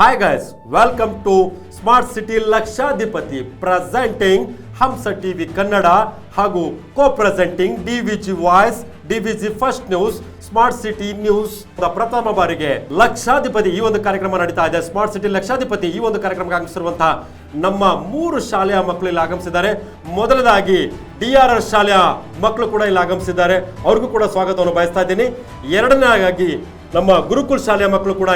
Hi guys welcome to smart city Lakshadhipati presenting Hamsa TV Kannada ಹಾಗೂ co presenting D V G voice D V G first news smart city news ಪ್ರಥಮ ಬಾರಿಗೆ. ಲಕ್ಷಾಧಿಪತಿ ಈ ಒಂದು ಕಾರ್ಯಕ್ರಮ ನಡೀತಾ ಇದೆ. Smart city ಲಕ್ಷಾಧಿಪತಿ ಈ ಒಂದು ಕಾರ್ಯಕ್ರಮಕ್ಕೆ ಆಗಮಿಸಿರುವಂತಹ ನಮ್ಮ ಮೂರು ಶಾಲೆಯ ಮಕ್ಕಳು ಇಲ್ಲಿ ಆಗಮಿಸಿದ್ದಾರೆ. ಮೊದಲದಾಗಿ ಡಿ ಆರ್ ಎಸ್ ಶಾಲೆಯ ಮಕ್ಕಳು ಕೂಡ ಇಲ್ಲಿ ಆಗಮಿಸಿದ್ದಾರೆ. ಅವ್ರಿಗೂ ಕೂಡ ಸ್ವಾಗತವನ್ನು ಬಯಸ್ತಾ ಇದ್ದೀನಿ. ಎರಡನೇದಾಗಿ ನಮ್ಮ ಗುರುಕುಲ್ ಶಾಲೆಯ ಮಕ್ಕಳು ಕೂಡ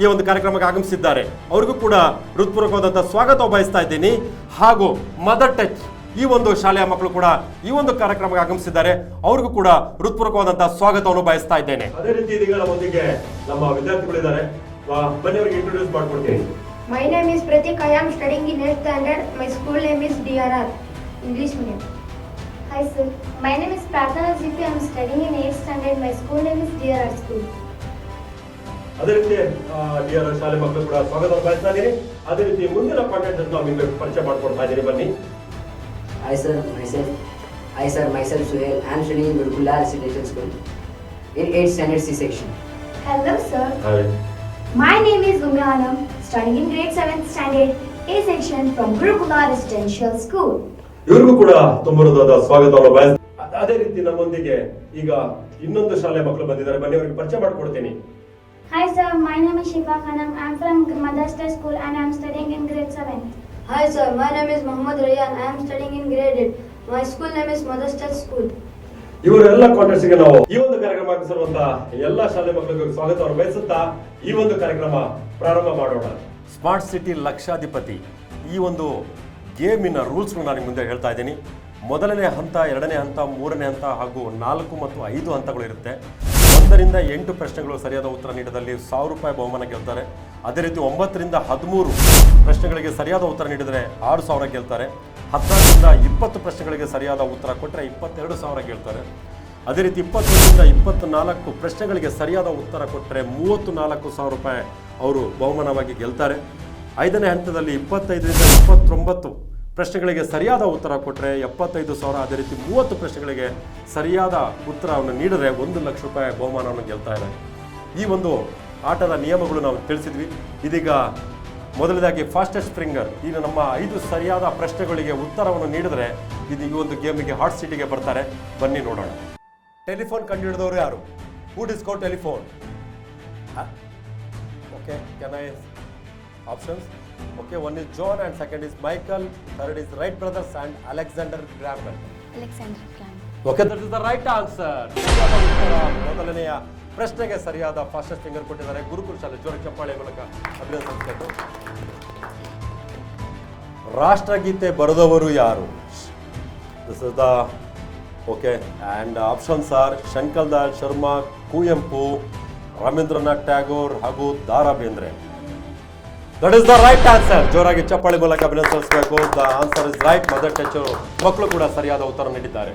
ಈ ಒಂದು- ಕಾರ್ಯಕ್ರಮಕ್ಕೆ ಆಗಮಿಸಿದ್ದಾರೆ ಅವ್ರಿಗೂ ಕೂಡ ಹೃತ್ಪೂರ್ವಕವಾದಂಥ ಸ್ವಾಗತ ಬಯಸ್ತಾ ಇದ್ದೀನಿ ಹಾಗೂ ಮದರ್ ಟಚ್ ಈ ಒಂದು ಶಾಲೆಯ ಮಕ್ಕಳು ಕೂಡ ಈ ಒಂದು ಕಾರ್ಯಕ್ರಮಕ್ಕೆ ಆಗಮಿಸಿದ್ದಾರೆ ಅವ್ರಿಗೂ ಕೂಡ ಹೃತ್ಪೂರ್ವಕವಾದಂತಹ ಸ್ವಾಗತವನ್ನು ಬಯಸ್ತಾ ಇದ್ದೇನೆ ಅದೇ ರೀತಿ ಇದೀಗ ನಮ್ಮೊಂದಿಗೆ ನಮ್ಮ ವಿದ್ಯಾರ್ಥಿಗಳಿದ್ದಾರೆ ಬನ್ನಿ ಅವರಿಗೆ ಇಂಟ್ರೊಡ್ಯೂಸ್ ಮಾಡ್ಕೊಡ್ತೀನಿ My name is Pratik. I am studying in 8th standard. My school name is DRR, English medium. Hi sir, my name is Pratana Zipi. I am studying in 8th standard. My school name is DRR School. ಅದೇ ರೀತಿ D R ಶಾಲೆ ಮಕ್ಕಳು ಕೂಡ ಸ್ವಾಗತ ಬಯಸ್ತಾ ಇದ್ದೀನಿ ಅದೇ ರೀತಿ ಮುಂದಿನ ಪಾಠ ನಾವು ನಿಮಗೆ ಪರಿಚಯ ಮಾಡ್ಕೊಡ್ತಾ ಇದ್ದೀನಿ ಬನ್ನಿ I sir myself I sir myself Suhail. I am studying in Gurukula Residential School in 8th standard C section. Hello sir, my name is Umi Anam, studying in grade 7th standard A section from Gurukula Residential School. ಇವ್ರಿಗೂ ಕೂಡ ತುಂಬುವುದಾದ ಸ್ವಾಗತವನ್ನು ಬಯಸ್ ಅದೇ ರೀತಿ ನಮ್ಮೊಂದಿಗೆ ಈಗ ಇನ್ನೊಂದು ಶಾಲೆ ಮಕ್ಕಳು ಬಂದಿದ್ದಾರೆ ಬನ್ನಿ ಅವರಿಗೆ ಪರಿಚಯ ಮಾಡ್ಕೊಡ್ತೀನಿ hi sir my name is Shivakanam I am from Mother Stay School and I am studying in grade 7 hi sir my name is Mohammad Rayan I am studying in grade 8 my school name is Mother Stay School ಇವರೆಲ್ಲಾ ನಾವು ಈ ಒಂದು ಕಾರ್ಯಕ್ರಮ ಸಂಬಂಧ ಎಲ್ಲಾ ಶಾಲೆ ಮಕ್ಕಳಿಗೂ ಸ್ವಾಗತವ ಕೋರುತ್ತಾ ಈ ಒಂದು ಕಾರ್ಯಕ್ರಮ ಪ್ರಾರಂಭ ಮಾಡೋಣ. ಸ್ಮಾರ್ಟ್ ಸಿಟಿ ಲಕ್ಷಾಧಿಪತಿ. ಈ ಒಂದು ಗೇಮಿನ ರೂಲ್ಸ್ ನಾನು ಮುಂದೆ ಹೇಳ್ತಾ ಇದ್ದೀನಿ. ಮೊದಲನೇ ಹಂತ ಎರಡನೇ ಹಂತ ಮೂರನೇ ಹಂತ ಹಾಗೂ ನಾಲ್ಕು ಮತ್ತು ಐದು ಹಂತಗಳು ಇರುತ್ತೆ. ಒಂದರಿಂದ ಎಂಟು ಪ್ರಶ್ನೆಗಳು ಸರಿಯಾದ ಉತ್ತರ ನೀಡಿದಲ್ಲಿ ಸಾವಿರ ರೂಪಾಯಿ ಬಹುಮಾನ ಗೆಲ್ತಾರೆ. ಅದೇ ರೀತಿ ಒಂಬತ್ತರಿಂದ ಹದಿಮೂರು ಪ್ರಶ್ನೆಗಳಿಗೆ ಸರಿಯಾದ ಉತ್ತರ ನೀಡಿದರೆ ಆರು ಸಾವಿರ ಗೆಲ್ತಾರೆ. ಹತ್ತರಿಂದ ಇಪ್ಪತ್ತು ಪ್ರಶ್ನೆಗಳಿಗೆ ಸರಿಯಾದ ಉತ್ತರ ಕೊಟ್ಟರೆ ಇಪ್ಪತ್ತೆರಡು ಸಾವಿರ ಗೆಲ್ತಾರೆ. ಅದೇ ರೀತಿ ಇಪ್ಪತ್ತೊಂದರಿಂದ ಇಪ್ಪತ್ನಾಲ್ಕು ಪ್ರಶ್ನೆಗಳಿಗೆ ಸರಿಯಾದ ಉತ್ತರ ಕೊಟ್ಟರೆ ಮೂವತ್ತು ನಾಲ್ಕು ಸಾವಿರ ರೂಪಾಯಿ ಅವರು ಬಹುಮಾನವಾಗಿ ಗೆಲ್ತಾರೆ. ಐದನೇ ಹಂತದಲ್ಲಿ ಇಪ್ಪತ್ತೈದರಿಂದ ಇಪ್ಪತ್ತೊಂಬತ್ತು ಪ್ರಶ್ನೆಗಳಿಗೆ ಸರಿಯಾದ ಉತ್ತರ ಕೊಟ್ಟರೆ ಎಪ್ಪತ್ತೈದು ಸಾವಿರ. ಅದೇ ರೀತಿ ಮೂವತ್ತು ಪ್ರಶ್ನೆಗಳಿಗೆ ಸರಿಯಾದ ಉತ್ತರವನ್ನು ನೀಡಿದರೆ ಒಂದು ಲಕ್ಷ ರೂಪಾಯಿ ಬಹುಮಾನವನ್ನು ಗೆಲ್ತಾ ಇದೆ ಈ ಒಂದು ಆಟದ ನಿಯಮಗಳು ನಾವು ತಿಳಿಸಿದ್ವಿ. ಇದೀಗ ಮೊದಲನೇದಾಗಿ ಫಾಸ್ಟೆಸ್ಟ್ ಸ್ಪ್ರಿಂಗರ್. ಈಗ ನಮ್ಮ ಐದು ಸರಿಯಾದ ಪ್ರಶ್ನೆಗಳಿಗೆ ಉತ್ತರವನ್ನು ನೀಡಿದರೆ ಇದು ಈ ಒಂದು ಗೇಮಿಗೆ ಹಾಟ್ ಸಿಟಿಗೆ ಬರ್ತಾರೆ. ಬನ್ನಿ ನೋಡೋಣ. ಟೆಲಿಫೋನ್ ಕಂಡುಹಿಡಿದವರು ಯಾರು? Who disco telephone okay can I options okay one is John and second is Michael third is Wright brothers and Alexander Graham Bell Alexander Clam. Okay that is the right answer ಮೊದಲನೆಯ ಪ್ರಶ್ನೆಗೆ ಸರಿಯಾದ fastest finger ಕೊಟ್ಟಿದ್ದಾರೆ. ಗುರುಕುಲ ಶಾಲೆ ಜೋರ ಚಪ್ಪಾಳೆ ಮೂಲಕ ಅಭಿನಂದಿಸಬೇಕು ರಾಷ್ಟ್ರಗೀತೆ ಬರೆದವರು ಯಾರು? This is the okay and options are ಶಂಕಲ್ದಾಲ್ Sharma Kuvempu Rabindranath Tagore ಹಾಗೂ Dara Bendre that is the right answer ಜೋರಾಗಿ ಚಪ್ಪಾಳಿ ಮೂಲಕ ಅಭಿನಂದಿಸಬೇಕು. The answer is right Mother Touch ಮಕ್ಕಳು ಕೂಡ ಸರಿಯಾದ ಉತ್ತರ ನೀಡಿದ್ದಾರೆ.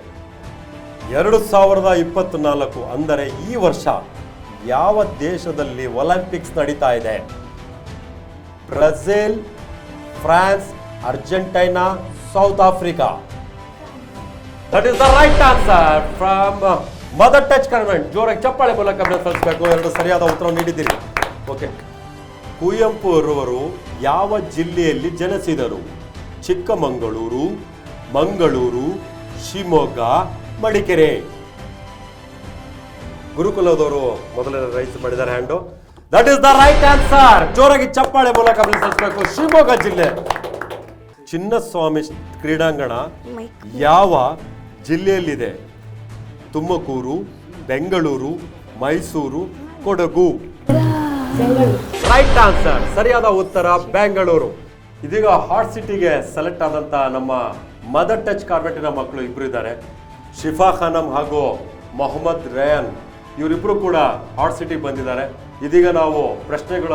ಎರಡು ಸಾವಿರದ ಇಪ್ಪತ್ನಾಲ್ಕು ಅಂದರೆ ಈ ವರ್ಷ ಯಾವ ದೇಶದಲ್ಲಿ ಒಲಿಂಪಿಕ್ಸ್ ನಡೀತಾ ಇದೆ? Brazil, France, Argentina, South Africa. That is the right answer from Mother Touch convent ಜೋರಾಗಿ ಚಪ್ಪಾಳೆ ಮೂಲಕ ಅಭಿನಂದಿಸಬೇಕು. ಎರಡು ಸರಿಯಾದ ಉತ್ತರ ನೀಡಿದ್ದೀರಿ. ಓಕೆ ಕುವೆಂಪು ಅವರವರು ಯಾವ ಜಿಲ್ಲೆಯಲ್ಲಿ ಜನಿಸಿದರು? ಚಿಕ್ಕಮಗಳೂರು, ಮಂಗಳೂರು, ಶಿವಮೊಗ್ಗ, ಮಡಿಕೆರೆ. ಗುರುಕುಲದವರು ಮೊದಲನೇ ರೈಸ್ ಮಾಡಿದ್ದಾರೆ hand. That is the right answer ಜೋರಾಗಿ ಚಪ್ಪಾಳೆ ಮೂಲಕ ಬಳಸಬೇಕು ಶಿವಮೊಗ್ಗ ಜಿಲ್ಲೆ. ಚಿನ್ನಸ್ವಾಮಿ ಕ್ರೀಡಾಂಗಣ ಯಾವ ಜಿಲ್ಲೆಯಲ್ಲಿದೆ? ತುಮಕೂರು, ಬೆಂಗಳೂರು, ಮೈಸೂರು, ಕೊಡಗು. ರೈಟ್ ಆನ್ಸರ್ ಸರಿಯಾದ ಉತ್ತರ ಬೆಂಗಳೂರು. ಇದೀಗ ಹಾಟ್ ಸಿಟಿಗೆ ಸೆಲೆಕ್ಟ್ ಆದಂತ ನಮ್ಮ ಮದರ್ ಟಚ್ ಕಾರ್ಪೆಟಿನ ಮಕ್ಕಳು ಇಬ್ರು ಇದ್ದಾರೆ. ಶಿಫಾ ಖಾನಂ ಹಾಗೂ ಮೊಹಮ್ಮದ್ ರಯಾನ್ ಇವರಿಬ್ರು ಕೂಡ ಹಾಟ್ ಸಿಟಿಗೆ ಬಂದಿದ್ದಾರೆ. ಇದೀಗ ನಾವು ಪ್ರಶ್ನೆಗಳ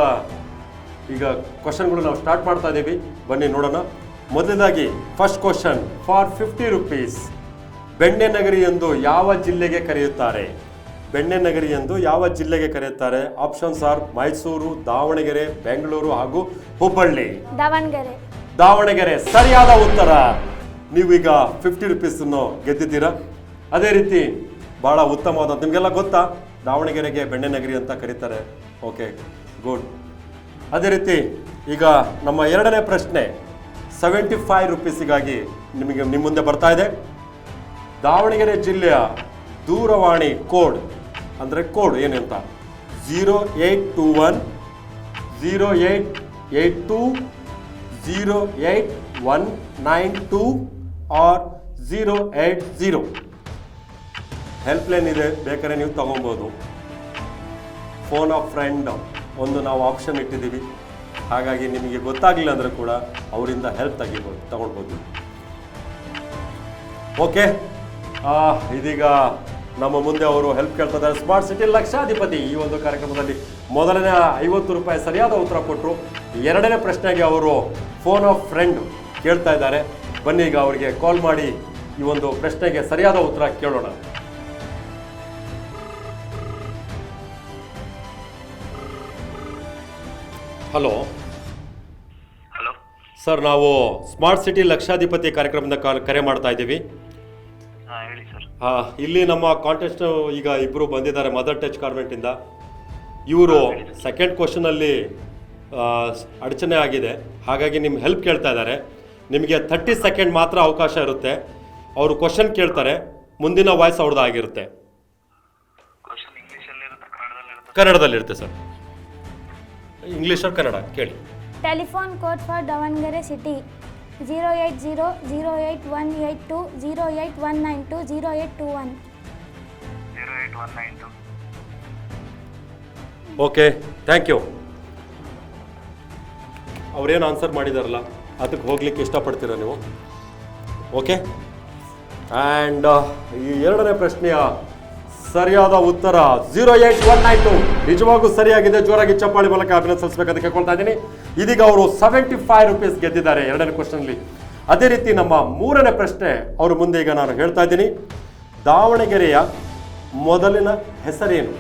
ಈಗ ಕ್ವಶನ್ಗಳು ನಾವು ಸ್ಟಾರ್ಟ್ ಮಾಡ್ತಾ ಇದ್ದೀವಿ ಬನ್ನಿ ನೋಡೋಣ. ಮೊದಲನೇದಾಗಿ first question for fifty rupees ಬೆಣ್ಣೆ ನಗರಿ ಎಂದು ಯಾವ ಜಿಲ್ಲೆಗೆ ಕರೆಯುತ್ತಾರೆ? ಬೆಣ್ಣೆ ನಗರಿ ಎಂದು ಯಾವ ಜಿಲ್ಲೆಗೆ ಕರೆಯುತ್ತಾರೆ? ಆಪ್ಷನ್ಸ್ ಆರ್ ಮೈಸೂರು ದಾವಣಗೆರೆ ಬೆಂಗಳೂರು ಹಾಗೂ ಹುಬ್ಬಳ್ಳಿ. ದಾವಣಗೆರೆ. ದಾವಣಗೆರೆ ಸರಿಯಾದ ಉತ್ತರ. ನೀವೀಗ ಫಿಫ್ಟಿ ರುಪೀಸ್ ಗೆದ್ದಿದ್ದೀರಾ? ಅದೇ ರೀತಿ ಬಹಳ ಉತ್ತಮವಾದ ನಿಮಗೆಲ್ಲ ಗೊತ್ತಾ? ದಾವಣಗೆರೆಗೆ ಬೆಣ್ಣೆ ನಗರಿ ಅಂತ ಕರೀತಾರೆ. ಓಕೆ ಗುಡ್ ಅದೇ ರೀತಿ ಈಗ ನಮ್ಮ ಎರಡನೇ ಪ್ರಶ್ನೆ ಸೆವೆಂಟಿ ಫೈವ್ ರುಪೀಸಿಗಾಗಿ ನಿಮಗೆ ನಿಮ್ಮ ಮುಂದೆ ಬರ್ತಾ ಇದೆ. ದಾವಣಗೆರೆ ಜಿಲ್ಲೆಯ ದೂರವಾಣಿ ಕೋಡ್ ಅಂದರೆ ಕೋಡ್ ಏನು ಅಂತ zero eight two one zero eight eight two zero eight one nine two or zero eight zero helpline ಇದೆ, ಬೇಕಾದ್ರೆ ನೀವು ತಗೊಬೋದು. ಫೋನ್ ಆಫ್ ಫ್ರೆಂಡ್ ಒಂದು ನಾವು ಆಪ್ಷನ್ ಇಟ್ಟಿದ್ದೀವಿ. ಹಾಗಾಗಿ ನಿಮಗೆ ಗೊತ್ತಾಗಲಿಲ್ಲ ಅಂದರೆ ಕೂಡ ಅವರಿಂದ ಹೆಲ್ಪ್ ತೆಗಿಬೋದು ತಗೊಳ್ಬೋದು. ಓಕೆ ಇದೀಗ ನಮ್ಮ ಮುಂದೆ ಅವರು ಹೆಲ್ಪ್ ಕೇಳ್ತಾ ಇದ್ದಾರೆ ಸ್ಮಾರ್ಟ್ ಸಿಟಿ ಲಕ್ಷಾಧಿಪತಿ ಈ ಒಂದು ಕಾರ್ಯಕ್ರಮದಲ್ಲಿ ಮೊದಲನೇ ಐವತ್ತು ರೂಪಾಯಿ ಸರಿಯಾದ ಉತ್ತರ ಕೊಟ್ಟರು ಎರಡನೇ ಪ್ರಶ್ನೆಗೆ ಅವರು ಫೋನ್ ಆಫ್ ಫ್ರೆಂಡ್ ಕೇಳ್ತಾ ಇದ್ದಾರೆ. ಬನ್ನಿ ಈಗ ಅವರಿಗೆ ಕಾಲ್ ಮಾಡಿ ಈ ಒಂದು ಪ್ರಶ್ನೆಗೆ ಸರಿಯಾದ ಉತ್ತರ ಕೇಳೋಣ. ಹಲೋ ಹಲೋ ಸರ್ ನಾವು ಸ್ಮಾರ್ಟ್ ಸಿಟಿ ಲಕ್ಷಾಧಿಪತಿ ಕಾರ್ಯಕ್ರಮದ ಕಾಲ್ ಕರೆ ಮಾಡ್ತಾ ಇದ್ದೀವಿ. ಹೇಳಿ ಸರ್ ಇಲ್ಲಿ ನಮ್ಮ ಕಾಂಟೆಸ್ಟ್ ಈಗ ಇಬ್ಬರು ಬಂದಿದ್ದಾರೆ ಮದರ್ ಟಚ್ ಕಾರ್ಮೆಂಟಿಂದ ಇವರು ಸೆಕೆಂಡ್ ಕ್ವಶನಲ್ಲಿ ಅಡಚಣೆ ಆಗಿದೆ. ಹಾಗಾಗಿ ನಿಮ್ಮ ಹೆಲ್ಪ್ ಕೇಳ್ತಾ ಇದ್ದಾರೆ. ನಿಮಗೆ ಥರ್ಟಿ ಸೆಕೆಂಡ್ ಮಾತ್ರ ಅವಕಾಶ ಇರುತ್ತೆ. ಅವರು ಕ್ವಶನ್ ಕೇಳ್ತಾರೆ. ಮುಂದಿನ ವಾಯ್ಸ್ ಅವ್ರದ್ದು ಆಗಿರುತ್ತೆ. ಕ್ವಶನ್ ಇಂಗ್ಲೀಷಲ್ಲಿ ಇರುತ್ತೆ? ಕನ್ನಡದಲ್ಲಿ ಇರುತ್ತೆ? ಕನ್ನಡದಲ್ಲಿರುತ್ತೆ ಸರ್ ಇಂಗ್ಲೀಷ್ ಕನ್ನಡ ಕೇಳಿ. Telephone code for Davanagere city zero eight zero zero eight one eight two zero eight one nine two zero eight two one zero eight one nine two okay thank you ಅವ್ರೇನು answer ಮಾಡಿದಾರಲ್ಲ ಅದಕ್ಕೆ ಹೋಗ್ಲಿಕ್ಕೆ ಇಷ್ಟಪಡ್ತೀರ ನೀವು? Okay and ಈ ಎರಡನೇ ಪ್ರಶ್ನೆಯ ಸರಿಯಾದ ಉತ್ತರ zero eight one nine two. ನಿಜವಾಗೂ ಸರಿಯಾಗಿದೆ. ಜೋರಾಗಿ ಚಪ್ಪಾಳಿ ಮೂಲಕ ಅಭಿನಂದಿಸಬೇಕಂತ ಕೇಳ್ಕೊಳ್ತಾ ಇದ್ದೀನಿ. ಇದೀಗ ಅವರು ಸೆವೆಂಟಿ ಫೈವ್ ರುಪೀಸ್ ಗೆದ್ದಿದ್ದಾರೆ. ಎರಡನೇ ಕ್ವಶನ್ಲಿ ಅದೇ ರೀತಿ ನಮ್ಮ ಮೂರನೇ ಪ್ರಶ್ನೆ ಅವರು ಮುಂದೆ ಈಗ ನಾನು ಹೇಳ್ತಾ ಇದ್ದೀನಿ. ದಾವಣಗೆರೆಯ ಮೊದಲಿನ ಹೆಸರೇನು?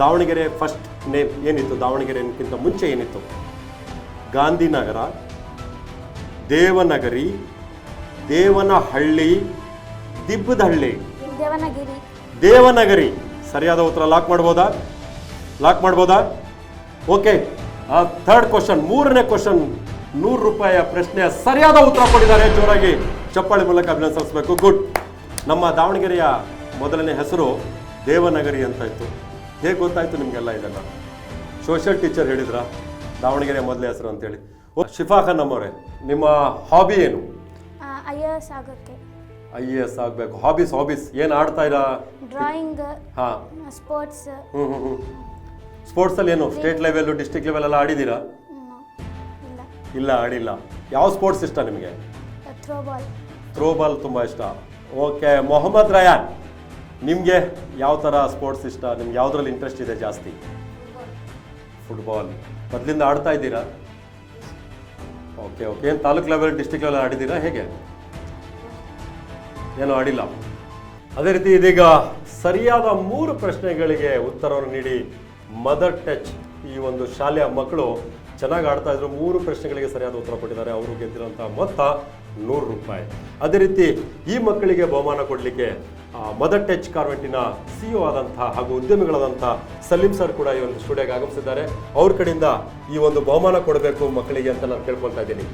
ದಾವಣಗೆರೆ ಫಸ್ಟ್ ನೇಮ್ ಏನಿತ್ತು? ದಾವಣಗೆರೆಗಿಂತ ಮುಂಚೆ ಏನಿತ್ತು? ಗಾಂಧಿನಗರ, ದೇವನಗರಿ, ದೇವನಹಳ್ಳಿ, ದಿಬ್ಬದಹಳ್ಳಿ. ದೇವನಗಿರಿ. ದೇವನಗರಿ. ಸರಿಯಾದ ಉತ್ತರ ಲಾಕ್ ಮಾಡ್ಬೋದಾ? ಲಾಕ್ ಮಾಡ್ಬೋದಾ? ಓಕೆ ಥರ್ಡ್ ಕ್ವಶನ್ ಮೂರನೇ ಕ್ವಶನ್ ನೂರು ರೂಪಾಯಿಯ ಪ್ರಶ್ನೆಯ ಸರಿಯಾದ ಉತ್ತರ ಕೊಟ್ಟಿದ್ದಾರೆ. ಜೋರಾಗಿ ಚಪ್ಪಾಳಿ ಮೂಲಕ ಅಭಿನಂದಿಸಬೇಕು. ಗುಡ್ ನಮ್ಮ ದಾವಣಗೆರೆಯ ಮೊದಲನೇ ಹೆಸರು ದೇವನಗರಿ ಅಂತ ಇತ್ತು. ಹೇಗೆ ಗೊತ್ತಾಯ್ತು ನಿಮಗೆಲ್ಲ ಇದೆಲ್ಲ? ಸೋಷಿಯಲ್ ಟೀಚರ್ ಹೇಳಿದ್ರ? ದಾವಣಗೆರೆ ಮೊದಲೇ ಹೆಸರು ಅಂತೇಳಿ. ಶಿಫಾ ಖಾನ್ ನಮ್ಮವರೇ ನಿಮ್ಮ ಹಾಬಿ ಏನು? I A I A S ಆಗಬೇಕು. ಹಾಬೀಸ್ ಹಾಬೀಸ್ ಏನು ಆಡ್ತಾ ಇರಾ? ಡ್ರಾಯಿಂಗ್ ಹಾಂ. ಸ್ಪೋರ್ಟ್ಸ್ ಹ್ಞೂ ಹ್ಞೂ ಹ್ಞೂ ಸ್ಪೋರ್ಟ್ಸಲ್ಲಿ ಏನು? ಸ್ಟೇಟ್ ಲೆವೆಲ್ಲು ಡಿಸ್ಟ್ರಿಕ್ಟ್ ಲೆವೆಲ್ ಎಲ್ಲ ಆಡಿದ್ದೀರಾ ಇಲ್ಲ. ಇಲ್ಲ ಆಡಿಲ್ಲ. ಯಾವ ಸ್ಪೋರ್ಟ್ಸ್ ಇಷ್ಟ ನಿಮಗೆ? ಥ್ರೋ ಬಾಲ್ ಥ್ರೋ ಬಾಲ್ ತುಂಬ ಇಷ್ಟ. ಓಕೆ ಮೊಹಮ್ಮದ್ ರಯಾನ್ ನಿಮಗೆ ಯಾವ ಥರ ಸ್ಪೋರ್ಟ್ಸ್ ಇಷ್ಟ? ನಿಮ್ಗೆ ಯಾವುದ್ರಲ್ಲಿ ಇಂಟ್ರೆಸ್ಟ್ ಇದೆ ಜಾಸ್ತಿ? ಫುಟ್ಬಾಲ್ ಮೊದಲಿಂದ ಆಡ್ತಾ ಇದ್ದೀರಾ? ಓಕೆ ಓಕೆ ಏನು ತಾಲೂಕ್ ಲೆವೆಲ್ ಡಿಸ್ಟ್ರಿಕ್ಟ್ ಲೆವೆಲ್ ಆಡಿದ್ದೀರಾ ಹೇಗೆ? ಏನು ಆಡಿಲ್ಲ. ಅದೇ ರೀತಿ ಇದೀಗ ಸರಿಯಾದ ಮೂರು ಪ್ರಶ್ನೆಗಳಿಗೆ ಉತ್ತರವನ್ನು ನೀಡಿ ಮದರ್ ಟಚ್ ಈ ಒಂದು ಶಾಲೆಯ ಮಕ್ಕಳು ಚೆನ್ನಾಗಿ ಆಡ್ತಾ ಇದ್ರು. ಮೂರು ಪ್ರಶ್ನೆಗಳಿಗೆ ಸರಿಯಾದ ಉತ್ತರ ಕೊಟ್ಟಿದ್ದಾರೆ. ಅವರು ಗೆದ್ದಿರುವಂಥ ಮೊತ್ತ ನೂರು ರೂಪಾಯಿ. ಅದೇ ರೀತಿ ಈ ಮಕ್ಕಳಿಗೆ ಬಹುಮಾನ ಕೊಡಲಿಕ್ಕೆ ಮದರ್ ಟಚ್ ಕಾರ್ವೆಂಟಿನ ಸಿ ಒ ಆದಂತಹ ಹಾಗೂ ಉದ್ಯಮಿಗಳಾದಂತಹ ಸಲೀಂ ಸರ್ ಕೂಡ ಈ ಒಂದು ಸ್ಟುಡಿಯೋಗೆ ಆಗಮಿಸಿದ್ದಾರೆ. ಅವ್ರ ಕಡೆಯಿಂದ ಈ ಒಂದು ಬಹುಮಾನ ಕೊಡಬೇಕು ಮಕ್ಕಳಿಗೆ ಅಂತ ನಾನು ಕೇಳ್ಕೊಳ್ತಾ ಇದ್ದೀನಿ.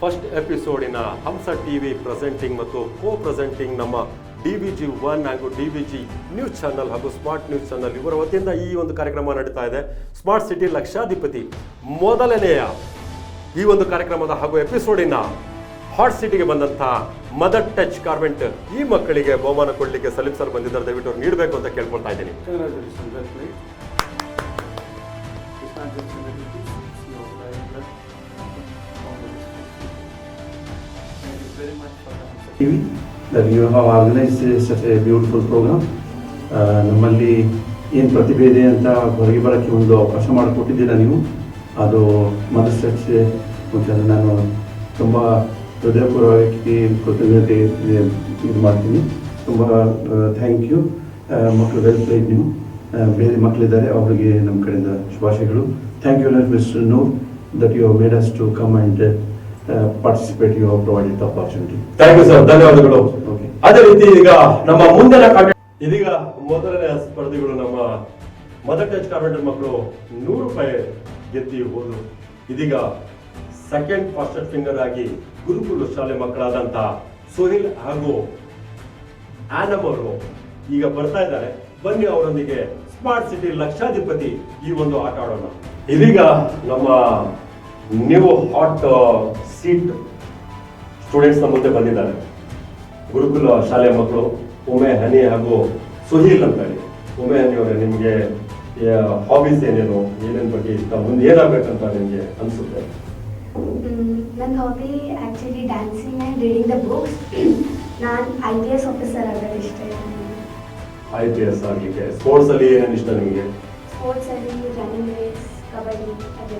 ಫಸ್ಟ್ ಎಪಿಸೋಡಿನ ಹಂಸ ಟಿ ವಿ ಪ್ರೆಸೆಂಟಿಂಗ್ ಮತ್ತು ಕೋ ಪ್ರೆಸೆಂಟಿಂಗ್ ನಮ್ಮ ಡಿ ವಿ ಜಿ ಒನ್ ಹಾಗೂ D V G news channel ಹಾಗೂ ಸ್ಮಾರ್ಟ್ ನ್ಯೂಸ್ ಚಾನಲ್ ಇವರ ವತಿಯಿಂದ ಈ ಒಂದು ಕಾರ್ಯಕ್ರಮ ನಡೀತಾ ಇದೆ. ಸ್ಮಾರ್ಟ್ ಸಿಟಿ ಲಕ್ಷಾಧಿಪತಿ ಮೊದಲನೆಯ ಈ ಒಂದು ಕಾರ್ಯಕ್ರಮದ ಹಾಗೂ ಎಪಿಸೋಡಿನ ಹಾಟ್ ಸಿಟಿಗೆ ಬಂದಂಥ ಮದರ್ ಟಚ್ ಕಾರ್ಮೆಂಟ್ ಈ ಮಕ್ಕಳಿಗೆ ಬಹುಮಾನ ಕೊಡಲಿಕ್ಕೆ ಸಲೀಂ ಸರ್ ಬಂದಿದ್ದಾರೆ. ದಯವಿಟ್ಟು ನೀಡಬೇಕು ಅಂತ ಕೇಳ್ಕೊಳ್ತಾ ಇದ್ದೀನಿ. TV, that you have organized such a beautiful program. ನಮ್ಮಲ್ಲಿ ಏನು ಪ್ರತಿಭೆ ಇದೆ ಅಂತ ಹೊರಗೆ ಬರೋಕ್ಕೆ ಒಂದು ಅವಕಾಶ ಮಾಡಿಕೊಟ್ಟಿದ್ದೀರಾ ನೀವು? ಅದು ಮದರ್ ಮುಖಾಂತರ ನಾನು ತುಂಬ ಹೃದಯಪೂರ್ವಕವಾಗಿ ಕೃತಜ್ಞತೆ ಇದು- ಮಾಡ್ತೀನಿ. ತುಂಬ ಥ್ಯಾಂಕ್ ಯು ಮಕ್ಕಳು ವೆಲ್ ಪ್ಲೇಡ್ ನೀವು. ಬೇರೆ ಮಕ್ಕಳಿದ್ದಾರೆ ಅವರಿಗೆ ನಮ್ಮ ಕಡೆಯಿಂದ ಶುಭಾಶಯಗಳು. Thank you mister Noor that you made us to come and participate you provided opportunity thank you sir ಧನ್ಯವಾದಗಳು. ಅದೇ ರೀತಿ ಈಗ ನಮ್ಮ ಮುಂದಿನ ಇದೀಗ ಮೊದಲನೇ ಸ್ಪರ್ಧಿಗಳು ನಮ್ಮ ಮದರ್ ಟಚ್ ಕಾರ್ಪೆಂಟರ್ ಮಕ್ಕಳು ನೂರು ರೂಪಾಯಿ ಗೆದ್ದಿ ಹೋದರು. ಇದೀಗ ಸೆಕೆಂಡ್ ಫಾಸ್ಟರ್ ಫಿಂಗರ್ ಆಗಿ ಗುರುಕುಲ ಶಾಲೆ ಮಕ್ಕಳಾದಂತ ಸುನಿಲ್ ಹಾಗೂ ಆನಮ್ ಅವರು ಈಗ ಬರ್ತಾ ಇದ್ದಾರೆ. ಬನ್ನಿ ಅವರೊಂದಿಗೆ ಸ್ಮಾರ್ಟ್ ಸಿಟಿ ಲಕ್ಷಾಧಿಪತಿ ಈ ಒಂದು ಆಟ ಆಡೋಣ. ಇದೀಗ ನಮ್ಮ ನ್ಯೂ ಹಾಟ್ ಸೀಟ್ ಸ್ಟೂಡೆಂಟ್ಸ್ನ ಮುಂದೆ ಬಂದಿದ್ದಾರೆ. ಗುರುಕುಲ ಶಾಲೆ ಮಕ್ಕಳು ಉಮೆ ಹನಿ ಹಾಗೂ ಸುಹೀಲ್ ಅಂತ ಹೇಳಿ. ಉಮೆ ಹನಿ ಅವರೇ ನಿಮಗೆ ಹಾಬೀಸ್ ಏನೇನು ಏನೇನ್ ಬಗ್ಗೆ ಇಷ್ಟ? ಮುಂದೆ ಏನಾಗಬೇಕಂತ ನಿಮಗೆ ಅನಿಸುತ್ತೆ? ನನ್ನ hobby actually dancing and reading the books ನಾನು ಐ ಪಿ ಎಸ್ ಆಫೀಸರ್ ಆಗೋದು ಇಷ್ಟ ಐ ಪಿ ಎಸ್ ಆಗಲಿಕ್ಕೆ. ಸ್ಪೋರ್ಟ್ಸ್ ಅಲ್ಲಿ ಏನೇನು ಇಷ್ಟ ನಿಮಗೆ? ಸ್ಪೋರ್ಟ್ಸಲ್ಲಿ ರನ್ನಿಂಗ್ ರೇಸ್ ಕಬಡ್ಡಿ ಅದೇ.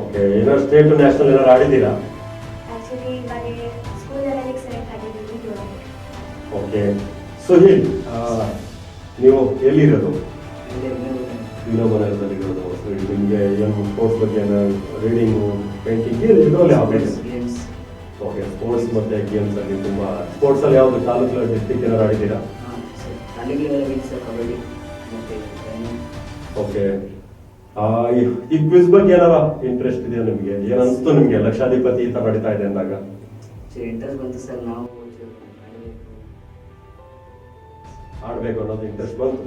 ಓಕೆ ಏನಾದ್ರು ಸ್ಟೇಟ್ ನ್ಯಾಷನಲ್ ಏನಾದ್ರು ಆಡಿದ್ದೀರಾ? ಆ್ಯಕ್ಚುಲಿ ಇವಾಗ ಸ್ಕೂಲ್ ಲೆವೆಲಿಗೆ ಸೆಲೆಕ್ಟ್ ಆಗಿದ್ದೀನಿ ಓಕೆ ಸುಹಿಲ್ ನೀವು ಎಲ್ಲಿರೋದು? So, ನಿಮಗೆ ಏನು ಸ್ಪೋರ್ಟ್ಸ್ ಬಗ್ಗೆ ರೀಡಿಂಗು ಪೇಂಟಿಂಗ್ ಇದರಲ್ಲಿ ಇರೋಲ್ಲ ಗೇಮ್ಸ್ ಓಕೆ ಸ್ಪೋರ್ಟ್ಸ್ ಮತ್ತೆ ಗೇಮ್ಸ್ ಅಲ್ಲಿ ತುಂಬಾ. ಸ್ಪೋರ್ಟ್ಸ್ ಅಲ್ಲಿ ಯಾವ್ದು ತಾಲೂಕು ಡಿಸ್ಟಿಕ್ ಏನಾದ್ರು ಆಡಿದ್ದೀರಾ? ಓಕೆ ಈ ಕ್ವಿಸ್ ಬಗ್ಗೆ ಏನಾರ ಇಂಟ್ರೆಸ್ಟ್ ಇದೆಯಾ ನಿಮಗೆ? ಏನ್ ನಿಮಗೆ ನಿಮ್ಗೆ ಲಕ್ಷಾಧಿಪತಿ ಈ ತರ ನಡೀತಾ ಇದೆ ಅಂದಾಗ. ಇಂಟ್ರೆಸ್ಟ್ ಬಂತು ಸರ್ ನಾವು ಆಡಬೇಕು. ಅನ್ನೋದು ಇಂಟ್ರೆಸ್ಟ್ ಬಂತು.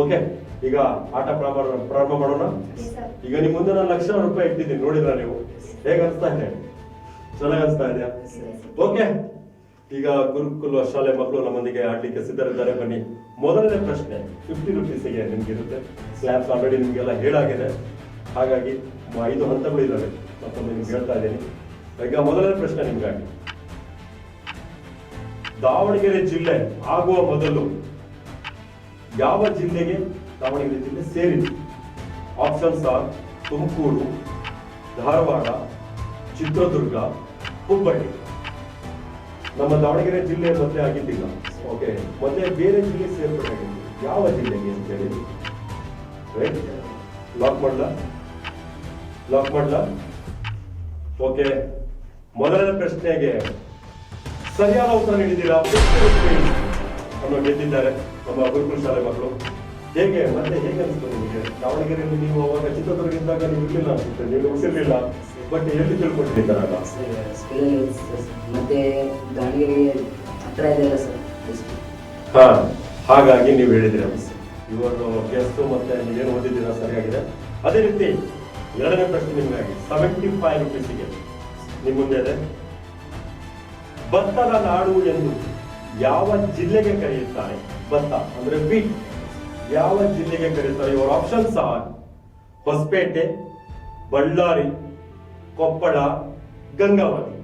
ಓಕೆ ಈಗ ಆಟ ಪ್ರಾರಂಭ ಪ್ರಾರಂಭ ಮಾಡೋಣ. ಈಗ ನಿಮ್ ಮುಂದೆ ನಾನು ಲಕ್ಷ ರೂಪಾಯಿ ಇಟ್ಟಿದ್ದೀನಿ ನೋಡಿದ್ರ ನೀವು? ಹೇಗೆ ಅನಿಸ್ತಾ ಇದೆ? ಚೆನ್ನಾಗಿ ಅನಿಸ್ತಾ ಇದೆಯಾ? ಓಕೆ ಈಗ ಗುರುಕುಲ ಶಾಲೆ ಮಕ್ಕಳು ನಮ್ಮೊಂದಿಗೆ ಆಡ್ಲಿಕ್ಕೆ ಸಿದ್ಧರಿದ್ದಾರೆ. ಬನ್ನಿ. ಮೊದಲನೇ ಪ್ರಶ್ನೆ ಫಿಫ್ಟಿ ರುಪೀಸಿಗೆ ನಿಮ್ಗೆ ಇರುತ್ತೆ. ಸ್ಲ್ಯಾಬ್ಸ್ ಆಲ್ರೆಡಿ ನಿಮಗೆಲ್ಲ ಹೇಳಾಗಿದೆ. ಹಾಗಾಗಿ ಐದು ಹಂತಗಳು ಇದ್ದಾವೆ. ಮತ್ತೊಮ್ಮೆ ನಿಮ್ಗೆ ಹೇಳ್ತಾ ಇದ್ದೀನಿ. ಈಗ ಮೊದಲನೇ ಪ್ರಶ್ನೆ ನಿಮ್ಗಾಗಿ. ದಾವಣಗೆರೆ ಜಿಲ್ಲೆ ಆಗುವ ಮೊದಲು ಯಾವ ಜಿಲ್ಲೆಗೆ ದಾವಣಗೆರೆ ಜಿಲ್ಲೆ ಸೇರಿದೆ? Options are Tumakuru, Dharwad, Chitradurga, Hubballi. ನಮ್ಮ ದಾವಣಗೆರೆ ಜಿಲ್ಲೆ ಮೊದಲೇ ಆಗಿದ್ದಿಲ್ಲ. ಓಕೆ ಮೊದಲೇ ಬೇರೆ ಜಿಲ್ಲೆ ಸೇರ್ಪಡೆ ಯಾವ ಜಿಲ್ಲೆಗೆ ಅಂತ ಹೇಳಿ ರೈಟ್ ಲಾಕ್ ಮಾಡ್ಲಾ? ಲಾಕ್ ಮಾಡ್ಲಾ? ಓಕೆ ಮೊದಲನೇ ಪ್ರಶ್ನೆಗೆ ಸರಿಯಾದ ಉತ್ತರ ನೀಡಿದ್ದೀರಾ? ಅನ್ನೋ ಗೆದ್ದಿದ್ದಾರೆ ನಮ್ಮ ಗುರುಕುಲ ಶಾಲೆ ಮಕ್ಕಳು. ಹೇಗೆ, ಮತ್ತೆ ಹೇಗೆ ಅನಿಸ್ತು ನಿಮಗೆ? ದಾವಣಗೆರೆಯಲ್ಲಿ ನೀವು ಅವಾಗ ಚಿತ್ರದುರ್ಗ ಇದ್ದಾಗ ನೀವು ಇರ್ಲಿಲ್ಲ ಅನ್ಸುತ್ತೆ. ನೀವು ಉಳಿಸಿರ್ಲಿಲ್ಲ ಬಟ್ ಎಲ್ಲಿ ತಿಳ್ಕೊಂಡಿದ್ದಾರಲ್ಲ ಸ್ಕೂಲಲ್ಲಿ ಸರ್ ಮತ್ತು ಇದೆಯಲ್ಲ ಸರ್ ಹಾ ಹಾಗಾಗಿ ನೀವು ಹೇಳಿದಿರ ಇವರು ಗೆಸ್ಟ್ ಮತ್ತೆ ನೀವೇನು ಓದಿದ್ದೀರಾ ಸರಿಯಾಗಿದೆ? ಅದೇ ರೀತಿ ಎರಡನೇ ಪ್ರಶ್ನೆ ನಿಮಗಾಗಿ ಸೆವೆಂಟಿ ಫೈವ್ ರುಪೀಸಿಗೆ ನಿಮ್ಮ ಮುಂದೆ ಇದೆ. ಭತ್ತದ ನಾಡು ಎಂದು ಯಾವ ಜಿಲ್ಲೆಗೆ ಕರೆಯುತ್ತಾರೆ? ಭತ್ತ ಅಂದ್ರೆ ಬಿ ಯಾವ ಜಿಲ್ಲೆಗೆ ಕರೆಯುತ್ತಾರೆ? ಇವರ options are Hosapete Ballari Koppal Gangavati.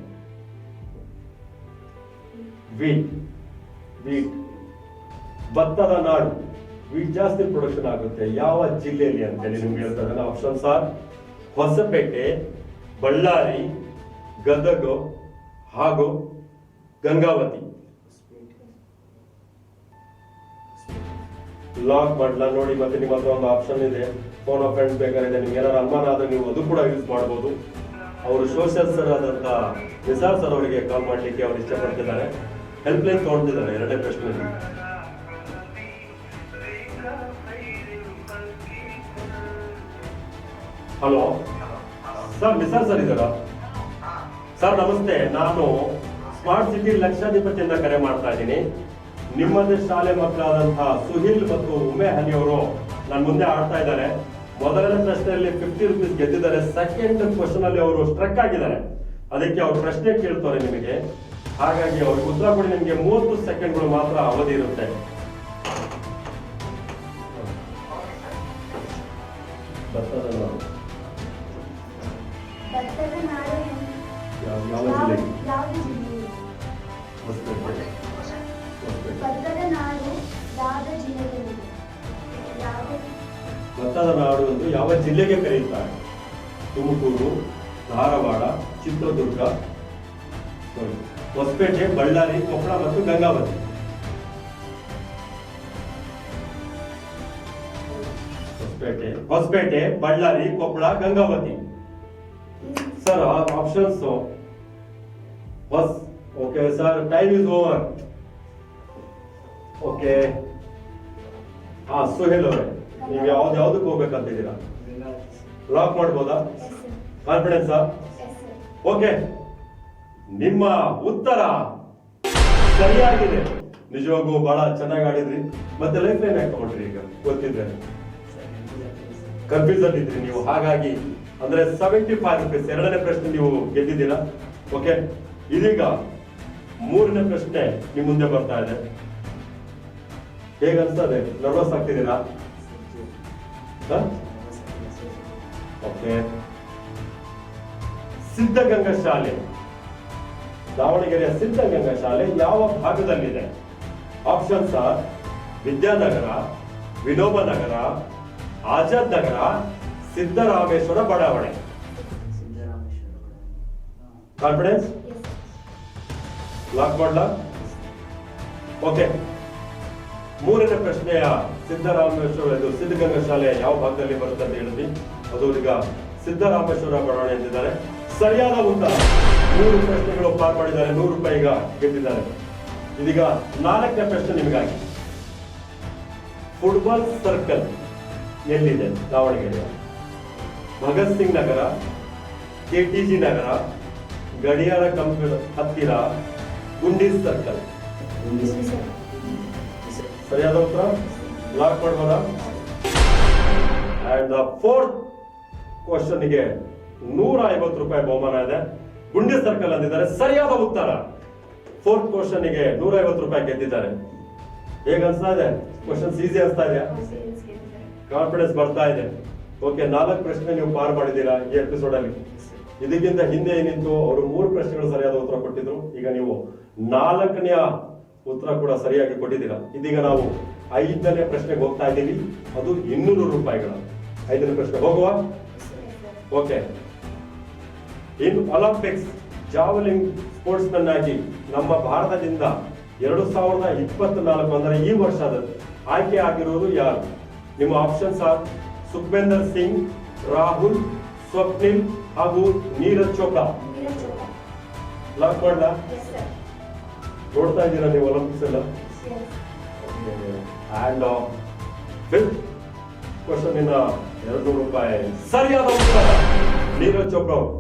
Wait wait. ಭತ್ತದ ನಾಡು. ವೀಟ್ ಜಾಸ್ತಿ ಪ್ರೊಡಕ್ಷನ್ ಆಗುತ್ತೆ. ಯಾವ ಜಿಲ್ಲೆಯಲ್ಲಿ ಅಂತ ಹೇಳಿ ನಿಮ್ಗೆ ಹೇಳ್ತಾರೆ ಆಪ್ಷನ್ಸ್ ಆರ್ ಹೊಸಪೇಟೆ, ಬಳ್ಳಾರಿ, ಗದಗ, ಹಾಗೂ ಗಂಗಾವತಿ. ಲಾಕ್ ಮಾಡಲ ನೋಡಿ, ಮತ್ತೆ ನಿಮ್ಮ ಹತ್ರ ಒಂದು ಆಪ್ಷನ್ ಇದೆ. ಫೋನ್ ಆಫ್ ಫ್ರೆಂಡ್ಸ್ ಬೇಕಾಗಿದೆ ನಿಮ್ಗೆ ಏನಾದ್ರು ಅನುಮಾನ ಆದ್ರೆ ನೀವು ಅದು ಕೂಡ ಯೂಸ್ ಮಾಡಬಹುದು ಅವರು ಸೋಷಿಯಲ್ ಸರ್ ಆದಂತ ನಿಸಾರ್ ಸರ್ ಅವರಿಗೆ ಕಾಲ್ ಮಾಡ್ಲಿಕ್ಕೆ ಅವ್ರು ಇಷ್ಟಪಡ್ತಿದ್ದಾರೆ. ಹೆಲ್ಪ್ ಲೈನ್ ತಗೊಂಡಿದ್ದಾರೆ ಎರಡನೇ ಪ್ರಶ್ನೆಯಲ್ಲಿ. ಹಲೋ ಸರ್ ನಿಸಾರ್ ಸರ್ ಇದ್ದಾರಾ? ಸರ್ ನಮಸ್ತೆ. ನಾನು ಸ್ಮಾರ್ಟ್ ಸಿಟಿ ಲಕ್ಷಾಧಿಪತಿಯಿಂದ ಕರೆ ಮಾಡ್ತಾ ಇದ್ದೀನಿ. ನಿಮ್ಮದೇ ಶಾಲೆ ಮಕ್ಕಳಾದಂತಹ ಸುಹಿಲ್ ಮತ್ತು ಉಮೆ ಅವರು ನನ್ನ ಮುಂದೆ ಆಡ್ತಾ ಇದ್ದಾರೆ. ಮೊದಲನೇ ಪ್ರಶ್ನೆಯಲ್ಲಿ ಫಿಫ್ಟಿ ರುಪೀಸ್ ಗೆದ್ದಿದ್ದಾರೆ. ಸೆಕೆಂಡ್ ಕ್ವಶನ್ ಅಲ್ಲಿ ಅವರು ಸ್ಟ್ರಕ್ ಆಗಿದ್ದಾರೆ. ಅದಕ್ಕೆ ಅವ್ರು ಪ್ರಶ್ನೆ ಕೇಳ್ತಾರೆ ನಿಮಗೆ. ಹಾಗಾಗಿ ಅವ್ರಿಗೆ ಉತ್ತರ ಕೊಡಿ. ನಿಮಗೆ ಮೂವತ್ತು ಸೆಕೆಂಡ್ಗಳು ಮಾತ್ರ ಅವಧಿ ಇರುತ್ತೆ. ಭತ್ತದ ಭತ್ತದ ನಾಡು ಎಂದು ಯಾವ ಜಿಲ್ಲೆಗೆ ಕರೆಯುತ್ತಾರೆ? ತುಮಕೂರು ಧಾರವಾಡ ಚಿತ್ರದುರ್ಗ sorry, ಹೊಸಪೇಟೆ ಬಳ್ಳಾರಿ ಕೊಪ್ಪಳ ಮತ್ತು Gangavati. Hosapete Hosapete Ballari Koppal Gangavathi. Sir options ಹೊಸ್ okay sir time is over okay ಹಾ ಸುಹೇಲ್ ಅವರೇ ನೀವು ಯಾವ್ದು ಯಾವ್ದಕ್ಕೆ ಹೋಗ್ಬೇಕಂತಿದ್ದೀರಾ ಲಾಕ್ ಮಾಡ್ಬೋದಾ? ಕಾನ್ಫಿಡೆನ್ಸ್ ಓಕೆ ನಿಮ್ಮ ಉತ್ತರ ಸರಿಯಾಗಿದೆ. ನಿಜವಾಗೂ ಬಹಳ ಚೆನ್ನಾಗಿ ಆಡಿದ್ರಿ. ಮತ್ತೆ ಲೈಫ್ ಲೈನ್ ಯಾಕೆ ತಗೊಂಡ್ರಿ ಈಗ? ಗೊತ್ತಿದ್ರೆ? ಕನ್ಫ್ಯೂಸ್ ಇದ್ರಿ ನೀವು. ಹಾಗಾಗಿ, ಅಂದ್ರೆ ಸೆವೆಂಟಿ ಫೈವ್ ರುಪೀಸ್ ಎರಡನೇ ಪ್ರಶ್ನೆ ನೀವು ಗೆದ್ದಿದ್ದೀರಾ? ಓಕೆ ಇದೀಗ ಮೂರನೇ ಪ್ರಶ್ನೆ ನಿಮ್ಮ ಮುಂದೆ ಬರ್ತಾ ಇದೆ. ಹೇಗನ್ಸ್ತದೆ ನರ್ವಸ್ ಆಗ್ತಿದ್ದೀರಾ? ಓಕೆ. ಸಿದ್ಧಗಂಗಾ ಶಾಲೆ. ದಾವಣಗೆರೆಯ ಸಿದ್ಧಗಂಗಾ ಶಾಲೆ ಯಾವ ಭಾಗದಲ್ಲಿದೆ? ಆಪ್ಷನ್ಸ್ ಆರ್ ವಿದ್ಯಾನಗರ ವಿನೋಬ ನಗರ ಆಜಾದ್ ನಗರ ಸಿದ್ದರಾಮೇಶ್ವರ ಬಡಾವಣೆ. ಕಾನ್ಫಿಡೆನ್ಸ್ ಲಾಕ್ ಮಾಡ್ಲಾ? ಓಕೆ ಮೂರನೇ ಪ್ರಶ್ನೆಯ ಸಿದ್ದರಾಮೇಶ್ವರ ಇದು ಸಿದ್ಧಗಂಗಾ ಶಾಲೆ ಯಾವ ಭಾಗದಲ್ಲಿ ಬರುತ್ತೆ ಅಂತ ಹೇಳಿದ್ವಿ. ಅದು ಈಗ ಸಿದ್ದರಾಮೇಶ್ವರ ಬಡಾವಣೆ ಎಂದಿದ್ದಾರೆ ಸರಿಯಾದ ಉತ್ತರ. ನೂರು ಪ್ರಶ್ನೆಗಳು ಪಾರ್ ಮಾಡಿದ್ದಾರೆ. ನೂರು ರೂಪಾಯಿ ಈಗ ಗೆದ್ದಿದ್ದಾರೆ. ಇದೀಗ ನಾಲ್ಕನೇ ಪ್ರಶ್ನೆ ನಿಮಗಾಗಿ. ಫುಟ್ಬಾಲ್ ಸರ್ಕಲ್ ಎಲ್ಲಿದೆ? Davanagere Bhagat Singh Nagar K T G Nagar ಗಡಿಯಾರ ಕಂಪ್ಯೂಟರ್ ಹತ್ತಿರ ಗುಂಡಿ ಸರ್ಕಲ್. ಸರಿಯಾದ ಉತ್ತರ? ಲಾಕ್ ಮಾಡ್ಬೋದಾ ಅಂಡ್ ಫೋರ್ತ್ ಕ್ವಶನ್ಗೆ ನೂರ ಐವತ್ತು ರೂಪಾಯಿ ಬಹುಮಾನ ಇದೆ. ಗುಂಡಿ ಸರ್ಕಲ್ ಅಂದಿದ್ದಾರೆ ಸರಿಯಾದ ಉತ್ತರ. ಫೋರ್ತ್ ಕ್ವಶನ್ಗೆ ನೂರ ಐವತ್ತು ರೂಪಾಯಿ ಗೆದ್ದಿದ್ದಾರೆ. ಹೇಗೆ ಅನ್ಸ್ತಾ ಇದೆ? ಕ್ವಶನ್ಸ್ ಈಸಿ ಅನ್ಸ್ತಾ ಇದೆಯಾ? ಕಾನ್ಫಿಡೆನ್ಸ್ ಬರ್ತಾ ಇದೆ. ಓಕೆ ನಾಲ್ಕು ಪ್ರಶ್ನೆ ನೀವು ಪಾರ್ ಮಾಡಿದ್ದೀರಾ ಈ ಎಪಿಸೋಡ್ ಅಲ್ಲಿ? ಇದಕ್ಕಿಂತ ಹಿಂದೆ ಏನಿತ್ತು? ಅವರು ಮೂರು ಪ್ರಶ್ನೆಗಳು ಸರಿಯಾದ ಉತ್ತರ ಕೊಟ್ಟಿದ್ರು. ಈಗ ನೀವು ನಾಲ್ಕನೆಯ ಉತ್ತರ ಕೂಡ ಸರಿಯಾಗಿ ಕೊಟ್ಟಿದ್ದೀರಾ? ಇದೀಗ ನಾವು ಐದನೇ ಪ್ರಶ್ನೆಗೆ ಹೋಗ್ತಾ ಇದ್ದೀವಿ. ಅದು ಇನ್ನೂರು ರೂಪಾಯಿಗಳು. ಐದನೇ ಪ್ರಶ್ನೆ ಹೋಗುವ? Okay. In Olympics javelin sportsman ಆಗಿ ನಮ್ಮ ಭಾರತದಿಂದ ಎರಡು ಸಾವಿರದ ಇಪ್ಪತ್ನಾಲ್ಕು ಅಂದ್ರೆ ಈ ವರ್ಷದ ಆಯ್ಕೆ ಆಗಿರುವುದು ಯಾರು? ನಿಮ್ಮ ಆಪ್ಷನ್ಸ್ ಆರ್ ಸುಖೇಂದರ್ ಸಿಂಗ್ ರಾಹುಲ್ ಸ್ವಪ್ನಿಲ್ ಹಾಗೂ ನೀರಜ್ ಚೋಪ್ರಾ ಲಾಕ್ ಮಾಡ್ಲಾ ನೋಡ್ತಾ ಇದ್ದೀರಾ ನೀವು ಒಲಿಂಪಿಕ್ಸ್ ಎಲ್ಲ? ಅಂಡ್ ಫಿಫ್ತ್ ಕ್ವಶನ್ ಇನ್ನ ಎರಡು ರೂಪಾಯಿ ಸರಿಯಾದ ಉತ್ತರ. ನೀರಜ್ ಚೋಪ್ರಾ ಅವರು.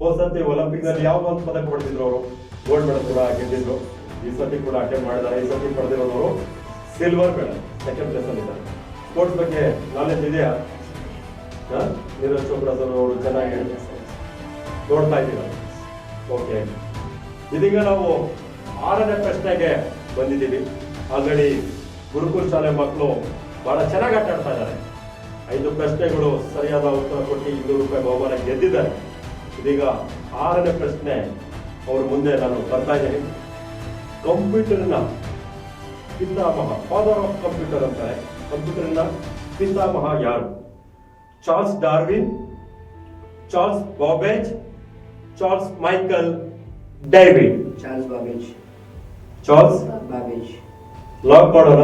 ಹೋದ ಸತಿ ಒಲಿಂಪಿಕ್ನಲ್ಲಿ ಯಾವ ಒಂದು ಪದಕ ಪಡೆದಿದ್ರು ಅವರು? ಗೋಲ್ಡ್ ಮೆಡಲ್ ಕೂಡ ಗೆದ್ದಿದ್ರು. ಈ ಸತಿ ಕೂಡ ಅಟೆಂಡ್ ಮಾಡಿದ್ದಾರೆ. ಈ ಸತಿ ಪಡೆದಿರೋದವರು ಸಿಲ್ವರ್ ಮೆಡಲ್ ಸೆಕೆಂಡ್ ಪ್ಲೇಸ್ ಅಲ್ಲಿ ಸ್ಪೋರ್ಟ್ಸ್ ಬಗ್ಗೆ ನಾಲೆಜ್ ಇದೆಯಾ? ನೀರಜ್ ಚೋಪ್ರಾ ಸರ್ ಅವರು ಚೆನ್ನಾಗಿ ನೋಡ್ತಾ ಇದ್ದೀರಾ? ಓಕೆ ಇದೀಗ ನಾವು ಆರನೇ ಪ್ರಶ್ನೆಗೆ ಬಂದಿದ್ದೀವಿ. ಆಲ್ರೆಡಿ ಗುರುಕುಲ್ ಶಾಲೆ ಮಕ್ಕಳು ಬಹಳ ಚೆನ್ನಾಗಿ ಆಟ ಆಡ್ತಾ ಇದ್ದಾರೆ. ಐದು ಪ್ರಶ್ನೆಗಳು ಸರಿಯಾದ ಉತ್ತರ ಕೊಟ್ಟು ಇನ್ನೂರು ರೂಪಾಯಿ ಬಹುಮಾನ ಗೆದ್ದಿದ್ದಾರೆ. ಇದೀಗ ಆರನೇ ಪ್ರಶ್ನೆ ಅವ್ರ ಮುಂದೆ ನಾನು ಬರ್ತಾ ಇದ್ದೀನಿ. ಕಂಪ್ಯೂಟರ್ನ ಪಿತಾಮಹ ಫಾದರ್ ಆಫ್ ಕಂಪ್ಯೂಟರ್ ಅಂತಾರೆ. ಕಂಪ್ಯೂಟರ್ನ ಪಿತಾಮಹ ಯಾರು? Charles Darwin Charles Babbage Charles Michael David. Charles Babbage. Charles? Babbage. Lock ಮಾಡೋಣ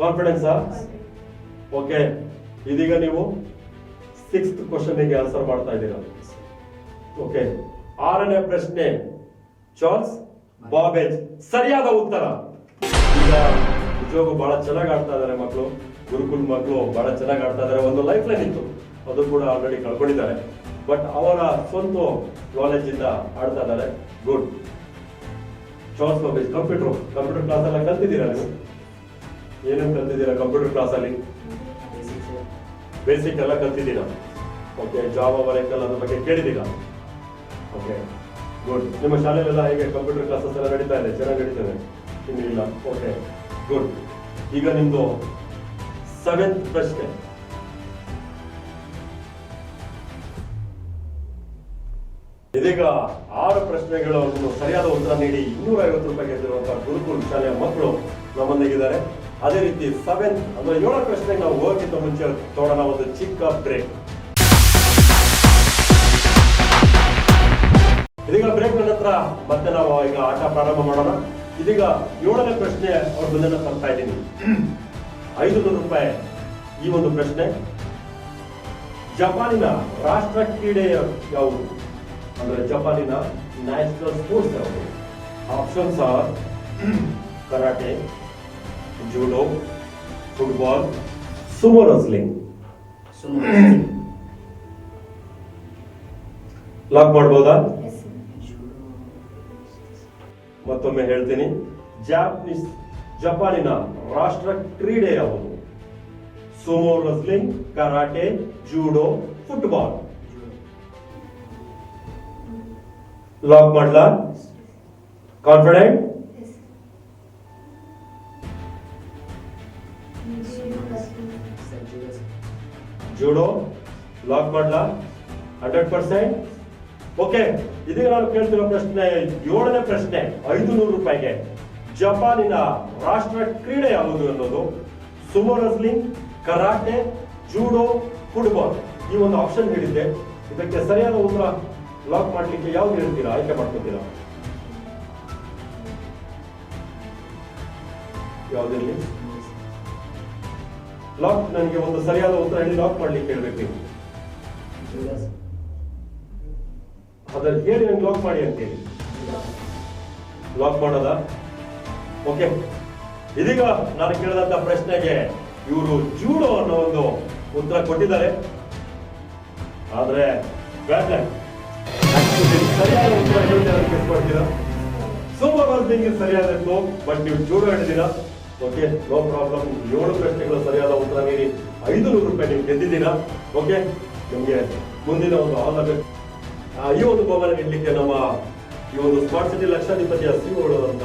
ಕಾನ್ಫಿಡೆನ್ಸ್ ಓಕೆ ಇದೀಗ ನೀವು ಸಿಕ್ಸ್ತ್ ಕ್ವಶನ್ಗೆ ಆನ್ಸರ್ ಮಾಡ್ತಾ ಇದ್ದೀರಾ? ಓಕೆ ಆರನೇ ಪ್ರಶ್ನೆ. ಚಾರ್ಲ್ಸ್ ಬಾಬೇಜ್ ಸರಿಯಾದ ಉತ್ತರ? ಈಗ ನಿಜವಾಗೂ ಬಹಳ ಚೆನ್ನಾಗಿ ಆಡ್ತಾ ಇದ್ದಾರೆ ಮಕ್ಕಳು ಗುರುಕುಲ್ ಮಕ್ಕಳು ಬಹಳ ಚೆನ್ನಾಗಿ ಆಡ್ತಾ ಇದ್ದಾರೆ. ಒಂದು ಲೈಫ್ ಲೈನ್ ಇತ್ತು. ಅದು ಕೂಡ ಆಲ್ರೆಡಿ ಕಳ್ಕೊಂಡಿದ್ದಾರೆ. ಬಟ್ ಅವರ ಸ್ವಂತ ನಾಲೆಜ್ ಇಂದ ಆಡ್ತಾ ಇದ್ದಾರೆ. Good Charles Babbage computer computer class ಎಲ್ಲ ಕಲ್ತಿದ್ದೀರಾ ನೀವು? ಏನೇನು ಕಲ್ತಿದ್ದೀರಾ ಕಂಪ್ಯೂಟರ್ ಕ್ಲಾಸ್ ಅಲ್ಲಿ? ಬೇಸಿಕ್ ಎಲ್ಲ ಕಲ್ತಿದ್ದೀರಾ? ಓಕೆ ಜಾಬ್ ವರೆಕಲ್ ಅದ್ರ ಬಗ್ಗೆ ಕೇಳಿದ್ದೀರಾ? ಓಕೆ ಗುಡ್ ನಿಮ್ಮ ಶಾಲೆಯಲ್ಲೆಲ್ಲ ಹೇಗೆ ಕಂಪ್ಯೂಟರ್ ಕ್ಲಾಸಸ್ ಎಲ್ಲ ನಡೀತಾ ಇದೆ? ಚೆನ್ನಾಗಿ ನಡೀತದೆ? ಇನ್ನಿಲ್ಲ ಓಕೆ ಗುಡ್ ಈಗ ನಿಮ್ಮದು ಸೆವೆಂತ್ ಪ್ರಶ್ನೆ. ಇದೀಗ ಆರು ಪ್ರಶ್ನೆಗಳನ್ನು ಸರಿಯಾದ ಉತ್ತರ ನೀಡಿ ಇನ್ನೂರ ಐವತ್ತು ರೂಪಾಯಿ ಗೆದ್ದಿರುವಂತಹ ಗುರುಕುಲ್ ಶಾಲೆಯ ಮಕ್ಕಳು ನಮ್ಮೊಂದಿಗಿದ್ದಾರೆ. ಅದೇ ರೀತಿ ಸೆವೆನ್ ಅಂದ್ರೆ ಏಳನೇ ಪ್ರಶ್ನೆಗೆ ನಾವು ಹೋಗಿಂತ ಮುಂಚೆ ತೋಡೋಣ ಒಂದು ಚಿಕ್ಕ ಬ್ರೇಕ್ ಇದೀಗ ಬ್ರೇಕ್ ನಂತರ ಮತ್ತೆ ನಾವು ಈಗ ಆಟ ಪ್ರಾರಂಭ ಮಾಡೋಣ. ಇದೀಗ ಏಳನೇ ಪ್ರಶ್ನೆ ಅವ್ರ ಮುಂದೆ ತರ್ತಾ ಇದ್ದೀನಿ. ಐದು ರೂಪಾಯಿ ಈ ಒಂದು ಪ್ರಶ್ನೆ. ಜಪಾನಿನ ರಾಷ್ಟ್ರ ಕ್ರೀಡೆಯ ಯಾವುದು? ಅಂದ್ರೆ ಜಪಾನಿನ ನ್ಯಾಷನಲ್ ಸ್ಪೋರ್ಟ್ಸ್ ಯಾವುದು? Options are karate judo football sumo wrestling. Sumo lock ಮಾಡ್ಬೋದಾ? ಮತ್ತೊಮ್ಮೆ ಹೇಳ್ತೀನಿ. ಜಾಪನೀಸ್ ಜಪಾನಿನ ರಾಷ್ಟ್ರ ಕ್ರೀಡೆ ಯಾವುದು? Sumo wrestling karate judo football. Lock ಮಾಡ್ಲಾ ಕಾನ್ಫಿಡೆಂಟ್ ಜೋಡೋ ಲಾಕ್ ಮಾಡ್ಲಾ ಹಂಡ್ರೆಡ್ ಪರ್ಸೆಂಟ್ ಓಕೆ ಇದೀಗ ನಾನು ಕೇಳ್ತಿರೋ ಪ್ರಶ್ನೆ ಏಳನೇ ಪ್ರಶ್ನೆ ಐದು ನೂರು ರೂಪಾಯಿಗೆ. ಜಪಾನಿನ ರಾಷ್ಟ್ರ ಕ್ರೀಡೆ ಯಾವುದು ಅನ್ನೋದು? Sumo wrestling karate judo football ಈ ಒಂದು ಆಪ್ಷನ್ ಹೇಳಿದ್ದೆ. ಇದಕ್ಕೆ ಸರಿಯಾದ ಉತ್ತರ ಲಾಕ್ ಮಾಡ್ಲಿಕ್ಕೆ ಯಾವ್ದು ಹೇಳ್ತೀರಾ? ಆಯ್ಕೆ ಮಾಡ್ಕೊತೀರಾ? ಯಾವ್ದಿರ್ಲಿ? ಲಾಕ್ ನನಗೆ ಒಂದು ಸರಿಯಾದ ಉತ್ತರ ಹೇಳಿ ಲಾಕ್ ಮಾಡ್ಲಿಕ್ಕೆ ಹೇಳ್ಬೇಕು ನೀವು. ಅದ್ರಲ್ಲಿ ಹೇಳಿ ನಂಗೆ ಲಾಕ್ ಮಾಡಿ ಅಂತೇಳಿ. ಲಾಕ್ ಮಾಡೋದಾ? ಓಕೆ ಇದೀಗ ನಾನು ಕೇಳಿದಂತ ಪ್ರಶ್ನೆಗೆ ಇವರು ಜೂಡೋ ಅನ್ನೋ ಒಂದು ಉತ್ತರ ಕೊಟ್ಟಿದ್ದಾರೆ. ಆದ್ರೆ. Actually ಸರಿಯಾದ ಉತ್ತರ ಹೇಳಿದ್ರೆ ಗೆಸ್ ಮಾಡ್ತೀರಾ ಸೂಪರ್ ವರ್ಸಿಂಗ್ ಸರಿಯಾದ ಬಟ್ ನೀವು ಜೂಡೋ ಹೇಳಿದ್ದೀರಾ? ಓಕೆ ನೋ ಪ್ರಾಬ್ಲಮ್ ಏಳು ಪ್ರಶ್ನೆಗಳ ಸರಿಯಾದ ಉತ್ತರ ನೀಡಿ. ಐದು ನೂರು ರೂಪಾಯಿ ನೀವು ಗೆದ್ದಿದ್ದೀರಾ? ಓಕೆ ನಿಮಗೆ ಮುಂದಿನ ಒಂದು ಆಲ್ ಬೇಕು ಈ ಒಂದು ಬಹುಮಾನ ನೀಡಲಿಕ್ಕೆ ನಮ್ಮ ಈ ಒಂದು ಸ್ಮಾರ್ಟ್ ಸಿಟಿ ಲಕ್ಷಾಧಿಪತಿಯ ಸಿಒಗಳು ಅಂತ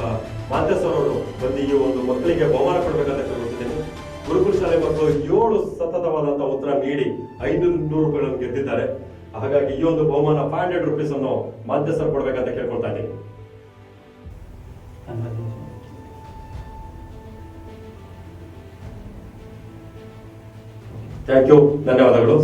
ಮಾಂತೇಶ್ವರ ಅವರು ಬಂದು ಈ ಒಂದು ಮಕ್ಕಳಿಗೆ ಬಹುಮಾನ ಕೊಡಬೇಕಂತ ಕೇಳ್ಕೊತಿದ್ದೀನಿ ಗುರುಕುಲ ಶಾಲೆ ಮಕ್ಕಳು ಏಳು ಸತತವಾದಂತಹ ಉತ್ತರ ನೀಡಿ ಐದು ನೂರು ರೂಪಾಯಿಗಳನ್ನು ಗೆದ್ದಿದ್ದಾರೆ. ಹಾಗಾಗಿ ಈ ಒಂದು ಬಹುಮಾನ ಫೈವ್ ಹಂಡ್ರೆಡ್ ರುಪೀಸ್ ಅನ್ನು ಮಾಂತೇಶ್ವರ ಕೊಡಬೇಕಂತ ಕೇಳ್ಕೊಳ್ತಾ ಇದ್ದೀನಿ. ಥ್ಯಾಂಕ್ ಯು ಧನ್ಯವಾದಗಳು.